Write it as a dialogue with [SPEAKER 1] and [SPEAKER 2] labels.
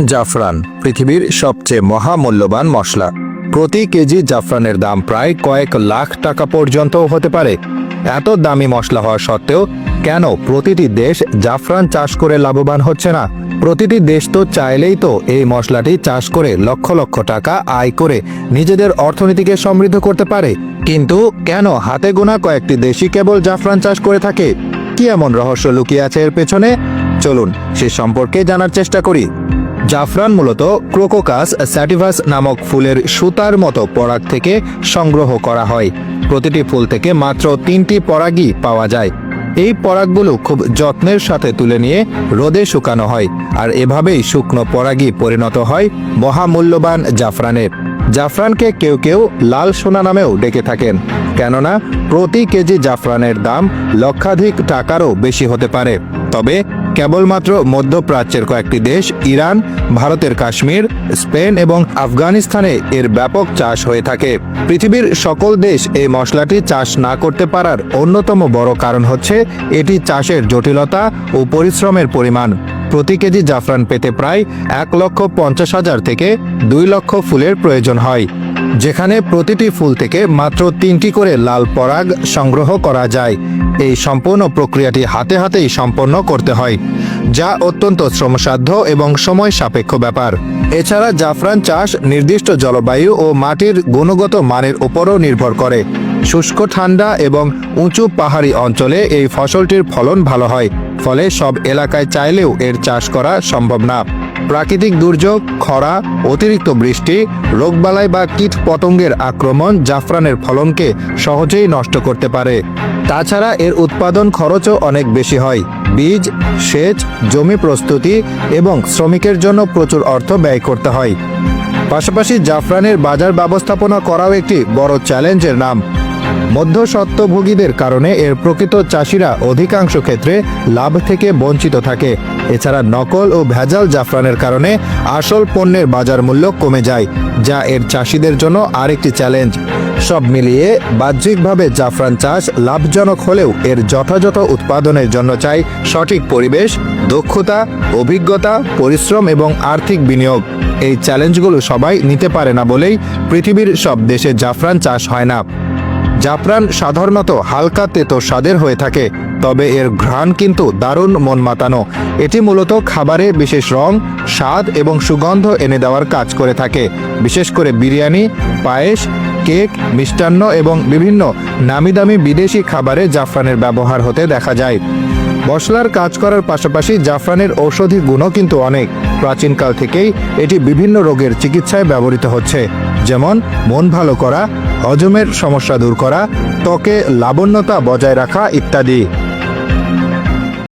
[SPEAKER 1] জাফরান, পৃথিবীর সবচেয়ে মহামূল্যবান মশলা। প্রতি কেজি জাফরানের দাম প্রায় কয়েক লাখ টাকা পর্যন্ত হতে পারে। এত দামি মশলা হওয়া সত্ত্বেও কেন প্রতিটি দেশ জাফরান চাষ করে লাভবান হচ্ছে না? প্রতিটি দেশ তো চাইলেই তো এই মশলাটি চাষ করে লক্ষ লক্ষ টাকা আয় করে নিজেদের অর্থনীতিকে সমৃদ্ধ করতে পারে। কিন্তু কেন হাতে গোনা কয়েকটি দেশই কেবল জাফরান চাষ করে থাকে? কি এমন রহস্য লুকিয়ে আছে এর পেছনে? চলুন সে সম্পর্কে জানার চেষ্টা করি। জাফরান মূলত ক্রোকোকাস স্যাটিভাস নামক ফুলের সুতার মতো পরাগ থেকে সংগ্রহ করা হয়। প্রতিটি ফুল থেকে মাত্র তিনটি পরাগই পাওয়া যায়। এই পরাগগুলো খুব যত্নের সাথে তুলে নিয়ে রোদে শুকানো হয় আর এভাবেই শুকনো পরাগই পরিণত হয় মহামূল্যবান জাফরানের। জাফরানকে কেউ কেউ লাল সোনা নামেও ডেকে থাকেন, কেননা প্রতি কেজি জাফরানের দাম লক্ষাধিক টাকারও বেশি হতে পারে। তবে কেবলমাত্র মধ্যপ্রাচ্যের কয়েকটি দেশ, ইরান, ভারতের কাশ্মীর, স্পেন এবং আফগানিস্তানে এর ব্যাপক চাষ হয়ে থাকে। পৃথিবীর সকল দেশ এই মশলাটি চাষ না করতে পারার অন্যতম বড় কারণ হচ্ছে এটি চাষের জটিলতা ও পরিশ্রমের পরিমাণ। প্রতি কেজি জাফরান পেতে প্রায় এক লক্ষ পঞ্চাশ হাজার থেকে দুই লক্ষ ফুলের প্রয়োজন হয়, যেখানে প্রতিটি ফুল থেকে মাত্র তিনটি করে লাল পরাগ সংগ্রহ করা যায়। এই সম্পূর্ণ প্রক্রিয়াটি হাতে হাতেই সম্পন্ন করতে হয়, যা অত্যন্ত শ্রমসাধ্য এবং সময় সাপেক্ষ ব্যাপার। এছাড়া জাফরান চাষ নির্দিষ্ট জলবায়ু ও মাটির গুণগত মানের উপরও নির্ভর করে। শুষ্ক ঠান্ডা এবং উঁচু পাহাড়ি অঞ্চলে এই ফসলটির ফলন ভালো হয়। ফলে সব এলাকায় চাইলেও এর চাষ করা সম্ভব না। প্রাকৃতিক দুর্যোগ, খরা, অতিরিক্ত বৃষ্টি, রোগবালাই বা কীট পতঙ্গের আক্রমণ জাফরানের ফলনকে সহজেই নষ্ট করতে পারে। তাছাড়া এর উৎপাদন খরচও অনেক বেশি হয়। বীজ, সেচ, জমি প্রস্তুতি এবং শ্রমিকের জন্য প্রচুর অর্থ ব্যয় করতে হয়। পাশাপাশি জাফরানের বাজার ব্যবস্থাপনা করাও একটি বড় চ্যালেঞ্জের নাম। মধ্যস্বত্বভোগীদের কারণে এর প্রকৃত চাষিরা অধিকাংশ ক্ষেত্রে লাভ থেকে বঞ্চিত থাকে। এছাড়া নকল ও ভেজাল জাফরানের কারণে আসল পণ্যের বাজার মূল্য কমে যায়, যা এর চাষিদের জন্য আরেকটি চ্যালেঞ্জ। সব মিলিয়ে বাহ্যিকভাবে জাফরান চাষ লাভজনক হলেও এর যথাযথ উৎপাদনের জন্য চাই সঠিক পরিবেশ, দক্ষতা, অভিজ্ঞতা, পরিশ্রম এবং আর্থিক বিনিয়োগ। এই চ্যালেঞ্জগুলো সবাই নিতে পারে না বলেই পৃথিবীর সব দেশে জাফরান চাষ হয় না। জাফরান সাধারণত হালকা তেতো স্বাদের হয়ে থাকে, তবে এর ঘ্রাণ কিন্তু দারুণ মন মাতানো এটি মূলত খাবারে বিশেষ রং, স্বাদ এবং সুগন্ধ এনে দেওয়ার কাজ করে থাকে, বিশেষ করে বিরিয়ানি, পায়েস, কেক, মিষ্টান্ন এবং বিভিন্ন নামি দামি বিদেশি খাবারে জাফরানের ব্যবহার হতে দেখা যায়। মশলার কাজ করার পাশাপাশি জাফরানের ঔষধি গুণও কিন্তু অনেক। প্রাচীনকাল থেকেই এটি বিভিন্ন রোগের চিকিৎসায় ব্যবহৃত হচ্ছে, যেমন মন ভালো করা হজমের সমস্যা দূর করা ত্বকে লাবণ্যতা বজায় রাখা ইত্যাদি।